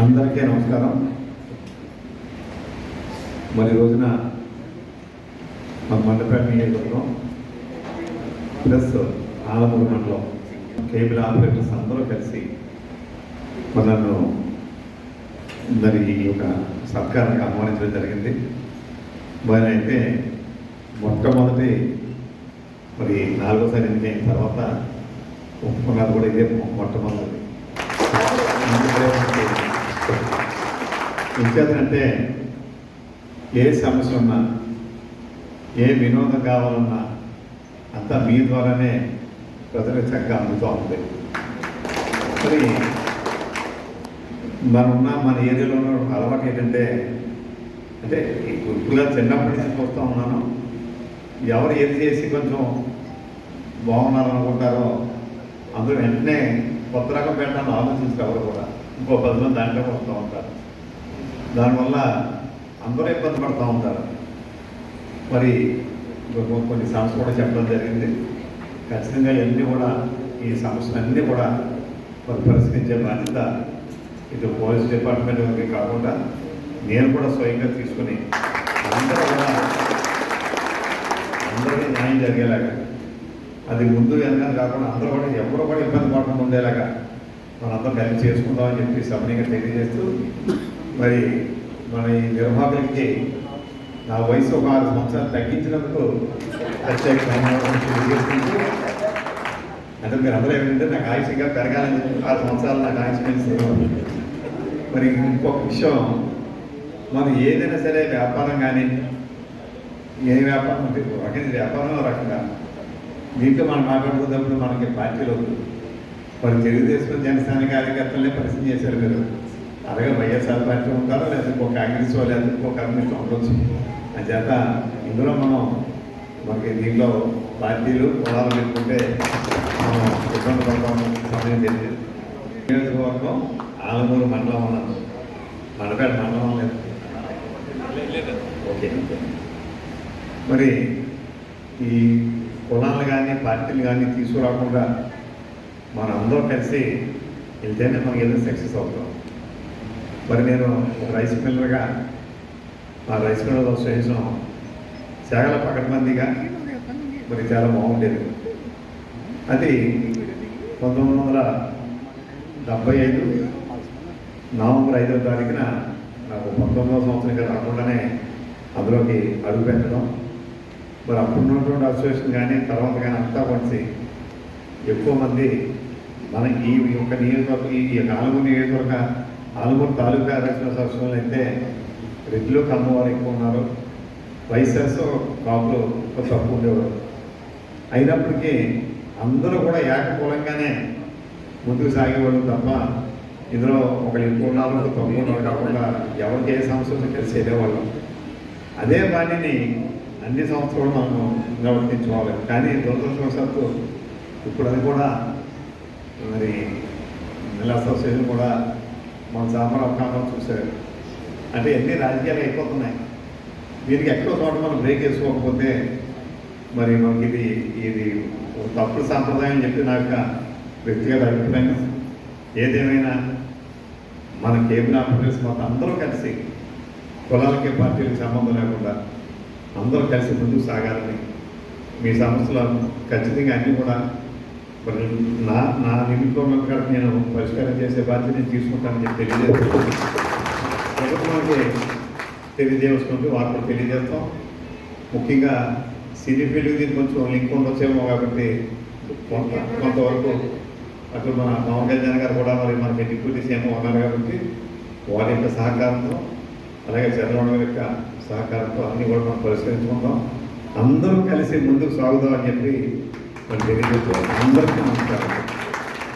అందరికీ నమస్కారం. మరి రోజున మన మండపేట నియోజకవర్గం ప్లస్ ఆలమూరు మండలం కేబుల్ ఆపరేటర్స్ అందరూ కలిసి మరి నన్ను మరి ఈ యొక్క సత్కారానికి ఆహ్వానించడం జరిగింది. మరి అయితే మొట్టమొదటి మరి నాలుగోసారి ఎన్నికైన తర్వాత ఒప్పుకున్నది కూడా ఇదే మొట్టమొదటి ఇంకేదంటే ఏ సమస్య ఉన్నా ఏ వినోదం కావాలన్నా అంతా మీ ద్వారానే ప్రజలకు చక్కగా అందుతూ ఉంది మరి మనున్న మన ఏరియాలో ఉన్న అలవాటు ఏంటంటే అంటే ఇప్పుడు చిన్నప్పటి నుంచి చూస్తూ ఉన్నాను ఎవరు ఏది చేసి కొంచెం బాగున్నారనుకుంటారో అందరూ వెంటనే కొత్త రకం పెట్టాలని ఆలోచించారు ఎవరు కూడా. ఇంకో పది మంది దాంట్లో వస్తూ ఉంటారు. దానివల్ల అందరూ ఇబ్బంది పడుతూ ఉంటారు. మరి కొన్ని సమస్యలు కూడా చెప్పడం జరిగింది. ఖచ్చితంగా ఇవన్నీ కూడా ఈ సమస్యలన్నీ కూడా మరి పరిష్కరించే బాధ్యత ఇటు పోలీస్ డిపార్ట్మెంట్ కాకుండా నేను కూడా స్వయంగా తీసుకుని అందరూ కూడా అందరికీ న్యాయం జరిగేలాగా అది ముందు వెనకాల కాకుండా అందరూ కూడా ఎవరు కూడా ఇబ్బంది పడకుండా ఉండేలాగా మనందరం కలిసి చేసుకుందామని చెప్పి సభనీగా తెలియజేస్తూ మరి మన ఈ నిర్వాహకులకి నా వయసు ఒక ఆరు సంవత్సరాలు తగ్గించినందుకు ప్రత్యేక తెలియజేసుకుంటూ అంటే మీరు అందరూ ఏమంటే నాకు ఆయుష్గా పెరగాలని చెప్పి ఆరు సంవత్సరాలు నాకు ఆయుష్ పెంచుతున్నాను మరి ఇంకొక విషయం మనం ఏదైనా సరే వ్యాపారం కానీ ఏ వ్యాపారం అంటే ఒక వ్యాపారం రకంగా దీంట్లో మనం మాట్లాడుకున్నప్పుడు మనకి పార్టీలు మరి తెలుగుదేశం జనసేన కార్యకర్తలనే పరిచయం చేశారు మీరు. అలాగే వైఎస్ఆర్ పార్టీ ఉంటారో? లేదా ఇంకో కాంగ్రెస్ లేదా ఇంకో కమ్యూనిస్ట్ ఉండొచ్చు. చేత ఇందులో మనం మనకి దీంట్లో పార్టీలు కులాలు పెట్టుకుంటే మనం ఇబ్బంది పడతాం సమయం తెలియదు నియోజకవర్గం ఆలమూరు మండలం ఉన్నది. మండపేట మండలం లేదు. ఓకే. మరి ఈ కులాలు కానీ పార్టీలు కానీ తీసుకురాకుండా మన అందరూ కలిసి వెళ్తేనే మనం ఏదైనా సక్సెస్ అవుతాం. మరి నేను ఒక రైస్ మిల్లర్గా మా రైస్ మిల్లర్ అసోసియేషన్ చాలా పకడ్బందీగా మరి చాలా బాగుండేది. అది పంతొమ్మిది వందల డెబ్బై ఐదు నవంబర్ ఐదవ తారీఖున నాకు పంతొమ్మిదవ సంవత్సరంగా రాకుండానే అందులోకి అడుగు పెట్టడం. మరి అప్పుడు ఉన్నటువంటి అసోసియేషన్ కానీ తర్వాత కానీ అంతా కలిసి ఎక్కువ మంది మన ఈ యొక్క నియోజకవర్గం ఈ యొక్క ఆలుమూరు నియోజకవర్గ ఆలుమూరు తాలూకా రైతుల సంవత్సరాలు అయితే రెడ్లు కమ్మవారు ఎక్కువ ఉన్నారు. వైసెస్ కాపులు కొంచెం తక్కువ ఉండేవారు. అయినప్పటికీ అందరూ కూడా ఏకకూలంగానే ముందుకు సాగేవాళ్ళు తప్ప ఇందులో ఒకరు ఎక్కువ ఉన్నారు తక్కువ ఉన్నారు. కాకుండా ఎవరికి ఏ సమస్య కలిసి వెళ్ళేవాళ్ళం. అదే బాణిని అన్ని సంవత్సరాలు మనం నిర్వర్తించుకోవాలి. కానీ దురదృష్టవశాత్తు ఇప్పుడు అది కూడా మరి నెల అసోసియేషన్ కూడా మన సామర అవకాశం చూశారు. అంటే ఎన్ని రాజకీయాలు అయిపోతున్నాయి. దీనికి ఎక్కడో చోట మనం బ్రేక్ వేసుకోకపోతే మరి మనకి ఇది ఇది ఒక తప్పుడు సాంప్రదాయం చెప్పి నా యొక్క వ్యక్తిగత అభిప్రాయం. ఏదేమైనా మన కేబినెట్ ఆపరేటర్స్ మొత్తం అందరూ కలిసి కులాలకి పార్టీలకు సంబంధం లేకుండా అందరూ కలిసి ముందుకు సాగాలని మీ సంస్థలో ఖచ్చితంగా అన్నీ కూడా మరి నా నా నిమిత్తంలో కూడా నేను పరిష్కారం చేసే బాధ్యత నేను తీసుకుంటానని చెప్పి తెలియజేస్తాను ప్రభుత్వానికి తెలియజేసుకుంటూ వారు తెలియజేస్తాం. ముఖ్యంగా సినీ ఫీల్డ్కి దీనికి కొంచెం లింక్ ఉండొచ్చేమో కాబట్టి కొంత కొంతవరకు అటు మన పవన్ కళ్యాణ్ గారు కూడా మరి మనకి డిప్యూటీ సీఎం ఉన్నారు కాబట్టి వారి యొక్క సహకారంతో అలాగే చంద్రబాబు గారి యొక్క సహకారంతో అన్ని కూడా మనం పరిష్కరించుకుందాం. అందరూ కలిసి ముందుకు సాగుదాం అని చెప్పి మరి తెలియజేస్తూ అందరికీ నమస్కారం.